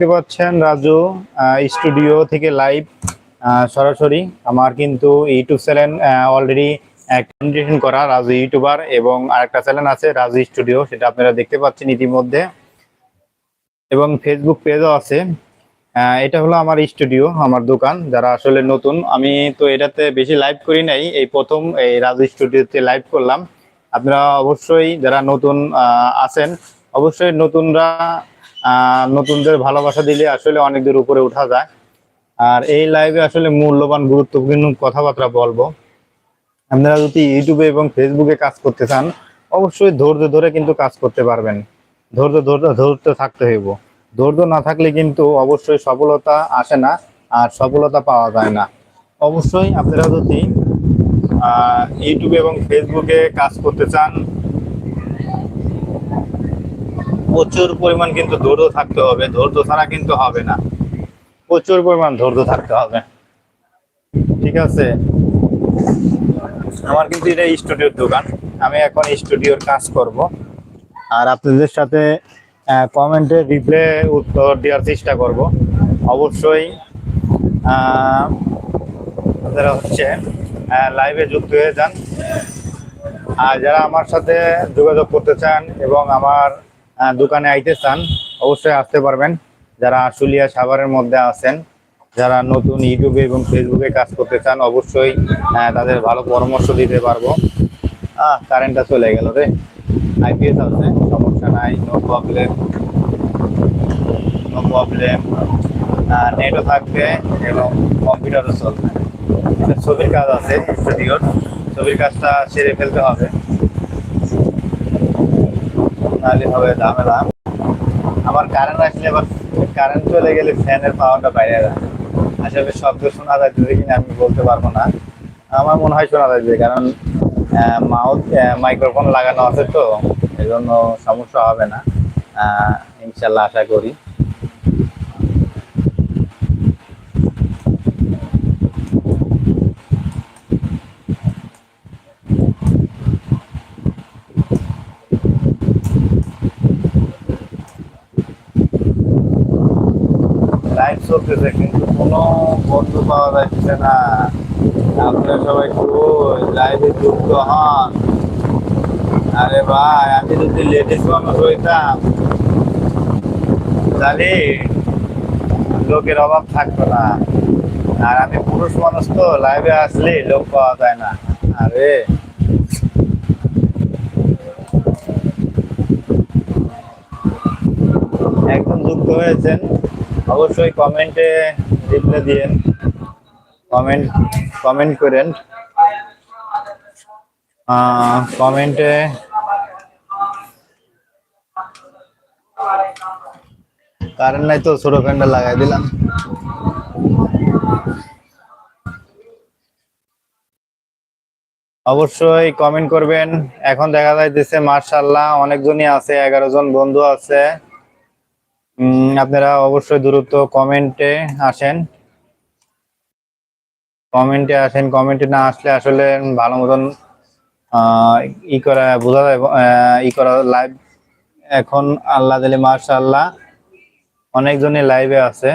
দেখতে পাচ্ছেন রাজু স্টুডিও থেকে লাইভ সরাসরি আমার কিন্তু ইউটিউব চ্যানেল অলরেডি কন্ডিশন করা রাজু ইউটিউবার এবং আরেকটা চ্যানেল আছে রাজু স্টুডিও সেটা আপনারা দেখতে পাচ্ছেন ইতিমধ্যে। এবং ফেসবুক পেজও আছে। এটা হলো আমার স্টুডিও আমার দোকান, যারা আসলে নতুন। আমি তো এটাতে বেশি লাইভ করি নাই, এই প্রথম এই রাজু স্টুডিওতে লাইভ করলাম। আপনারা অবশ্যই যারা নতুন আছেন, অবশ্যই নতুনরা নতুনদের ভালোবাসা দিলে আসলে অনেক দূর উপরে উঠা যায়। আর এই লাইভে আসলে মূল্যবান, গুরুত্বপূর্ণ কথাবার্তা বলব। আপনারা যদি ইউটিউবে এবং ফেসবুকে কাজ করতে চান, অবশ্যই ধৈর্য ধরে কিন্তু কাজ করতে পারবেন। ধৈর্য ধৈর্য ধৈর্য থাকতে হইব। ধৈর্য না থাকলে কিন্তু অবশ্যই সফলতা আসে না আর সফলতা পাওয়া যায় না। অবশ্যই আপনারা যদি ইউটিউবে এবং ফেসবুকে কাজ করতে চান প্রচুর পরিমাণ কিন্তু ধৈর্য থাকতে হবে ধৈর্য ছাড়া কিন্তু হবে না। প্রচুর পরিমাণ ধৈর্য থাকতে হবে। ঠিক আছে? আমার কিন্তু এটা স্টুডিওর দোকান। আমি এখন স্টুডিওর কাজ করব। আর আপনাদের সাথে কমেন্টে রিপ্লে উত্তর দেওয়ার চেষ্টা করব। অবশ্যই আপনারা হচ্ছে লাইভে যুক্ত হয়ে যান। আর যারা আমার সাথে যোগাযোগ করতে চান এবং আমার দোকানে আইতে চান, অবশ্যই আসতে পারবেন। যারা আশুলিয়া সাভারের মধ্যে আছেন, যারা নতুন ইউটিউবে এবং ফেসবুকে কাজ করতে চান, অবশ্যই তাদের ভালো পরামর্শ দিতে পারব। আহ, কারেন্টটা চলে গেল রে। আইপিএস আছে, সমস্যা নাই নো প্রবলেম নো প্রবলেম নেটও থাকবে, এবং কম্পিউটারও চলবে। ছবির কাজ আছে ছবির কাজটা সেরে ফেলতে হবে। নাহলে হবে, ঝামেলা। আমার কারেন্ট আসলে আবার কারেন্ট চলে গেলে ফ্যানের পাওয়ারটা বাইরে যায়। আসলে শব্দ শোনা যাচ্ছে কিনা আমি বলতে পারব না। আমার মনে হয় শোনা যাচ্ছে কারণ মাউথ মাইক্রোফোন লাগানো আছে তো, এজন্য জন্য সমস্যা হবে না। ইনশাল্লাহ আশা করি লাইভ চলতেছে, কিন্তু কোনো বন্ধু পাওয়া যাচ্ছে না। আপনারা সবাই খুব লাইভে যুক্ত হন। আরে ভাই, আমি যদি লেডিস মানুষ হইতাম। তাহলে লোকের অভাব থাকতো না। আর আমি পুরুষ মানুষ তো, লাইভে আসলে লোক পাওয়া যায় না। আরে। একদম যুক্ত হয়েছেন। অবশ্যই কমেন্টে রিপ্লাই দিয়েন কমেন্ট কমেন্ট করেন। কমেন্টে কারেন্ট নাই তো, ছোট ফ্যানটা লাগাই দিলাম। অবশ্যই কমেন্ট করবেন। এখন দেখা যাইতেছে মার্শাল্লাহ অনেকজনই আছে, এগারো জন বন্ধু আছে। আপনারা অবশ্যই দ্রুত কমেন্টে আসেন। কমেন্টে আসেন, কমেন্টে না আসলে আসলে ভালো মতন ই করা বোঝা যায় ই করা লাইভ এখন আল্লাহ দিলে মার্শাল্লাহ অনেকজনই লাইভে আছে।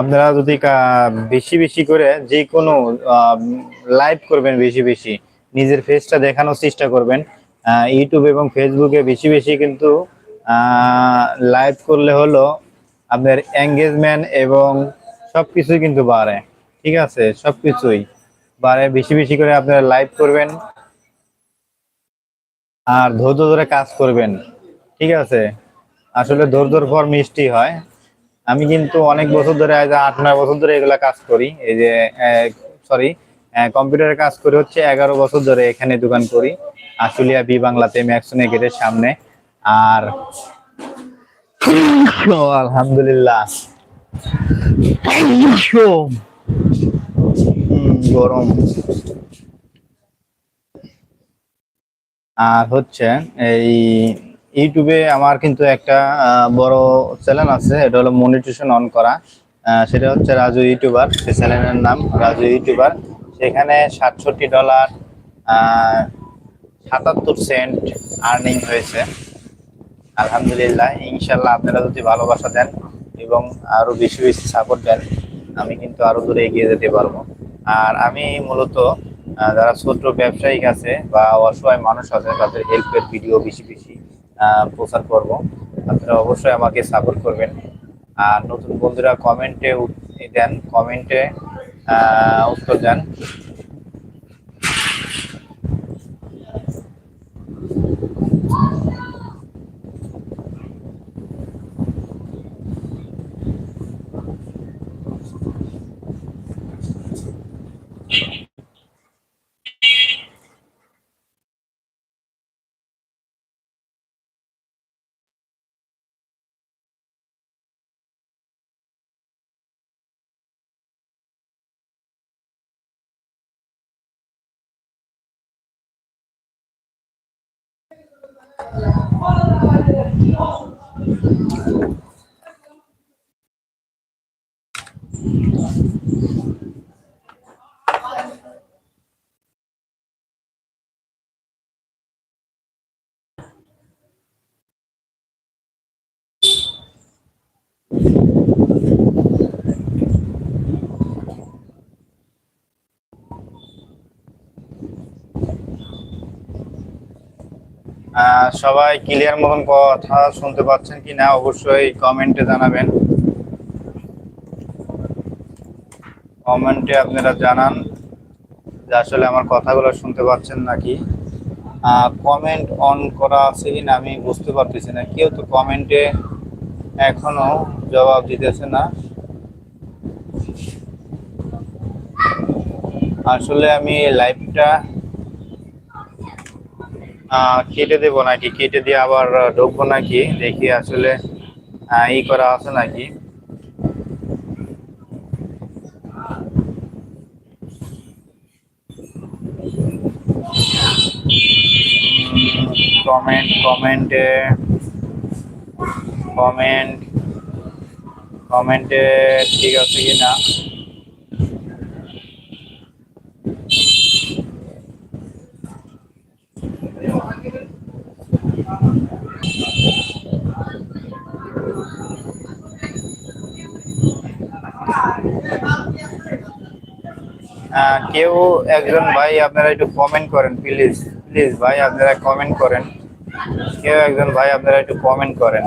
আপনারা যদি বেশি বেশি করে যে কোনো লাইভ করবেন বেশি বেশি। নিজের ফেসটা দেখানোর চেষ্টা করবেন। ইউটিউব এবং ফেসবুকে বেশি বেশি কিন্তু লাইভ করলে হলো আপনার এঙ্গেজমেন্ট এবং সবকিছুই কিন্তু বাড়ে। ঠিক আছে? সবকিছুই বাড়ে। বেশি বেশি করে আপনারা লাইভ করবেন আর ধৈর্য ধরে কাজ করবেন। ঠিক আছে? আসলে ধৈর্যর পর মিষ্টি হয়। আমি কিন্তু অনেক বছর ধরে, আজ আট নয় বছর ধরে এগুলা কাজ করি। এই যে সরি কম্পিউটারে কাজ করে হচ্ছে এগারো বছর ধরে এখানে দোকান করি, আশুলিয়া বি বাংলাতে, ম্যাক্সনে গেটের সামনে। আর আলহামদুলিল্লাহ। গরম। আর হচ্ছে এই ইউটিউবে আমার কিন্তু একটা বড় চ্যানেল আছে, এটা হলো মনিটেশন অন করা। সেটা হচ্ছে রাজু ইউটিউবার সেই চ্যানেলের নাম রাজু ইউটিউবার। সেখানে সাতষট্টি ডলার সাতাত্তর সেন্ট আর্নিং হয়েছে। আলহামদুলিল্লাহ ইনশাল্লাহ আপনারা যদি ভালোবাসা দেন এবং আরও বেশি বেশি সাপোর্ট দেন, আমি কিন্তু আরও দূরে এগিয়ে যেতে পারব। আর আমি মূলত যারা ছোট ব্যবসায়িক আছে বা অসহায় মানুষ আছে, তাদের হেল্পের ভিডিও বেশি বেশি প্রচার করব। আপনারা অবশ্যই আমাকে সাপোর্ট করবেন। আর নতুন বন্ধুরা কমেন্টে দেন কমেন্টে উত্তর দেন আহ, সবাই ক্লিয়ার মতন কথা শুনতে পাচ্ছেন কি না অবশ্যই কমেন্টে জানাবেন। কমেন্টে আপনারা জানান যে আসলে আমার কথাগুলো শুনতে পাচ্ছেন নাকি। কমেন্ট অন করা আছে কিনা আমি বুঝতে পারতেছি না। কেউ তো কমেন্টে এখনও জবাব দিতেছে না। আসলে আমি লাইভটা কেটে দেবো নাকি? কেটে দিয়ে আবার ঢুকবো নাকি? দেখি আসলে ই করা আছে নাকি? কমেন্ট কমেন্টে কমেন্ট কমেন্টে ঠিক আছে কি না কেউ একজন ভাই আপনারা একটু কমেন্ট করেন প্লিজ প্লিজ ভাই আপনারা কমেন্ট করেন। কেউ একজন ভাই আপনারা একটু কমেন্ট করেন।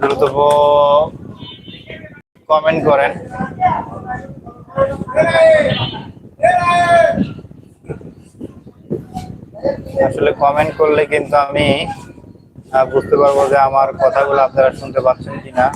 দ্রুত কমেন্ট করেন। আসলে কমেন্ট করলে কিন্তু আমি বুঝতে পারব যে আমার কথাগুলো আপনারা শুনতে পাচ্ছেন কিনা।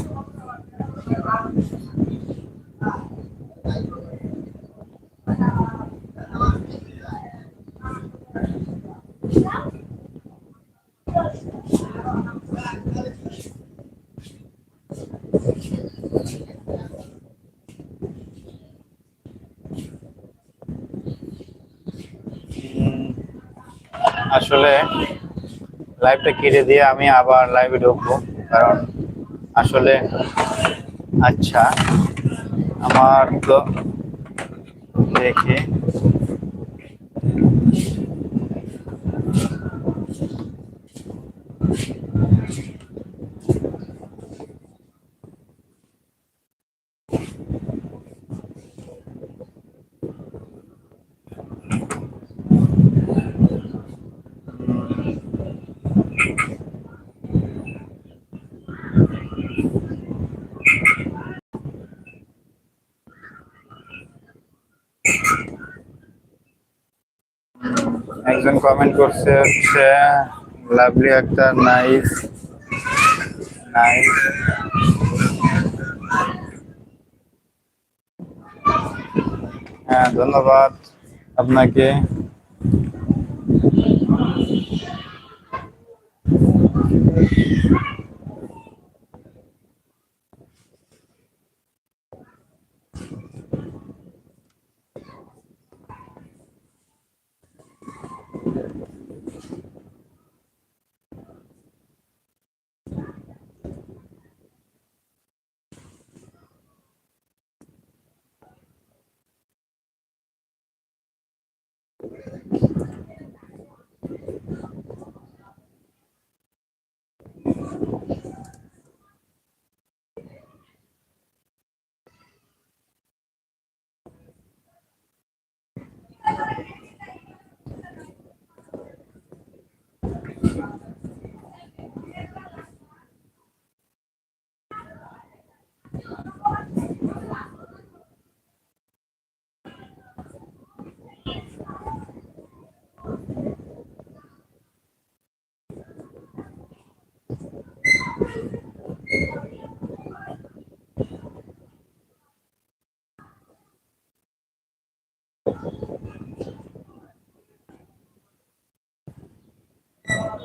আসলে লাইভটা কেটে দিয়ে আমি আবার লাইভে ঢুকবো। কারণ আসলে আচ্ছা আমার তো দেখি একজন কমেন্ট করছে হচ্ছে লাভলি একটা নাইস নাইস হ্যাঁ ধন্যবাদ আপনাকে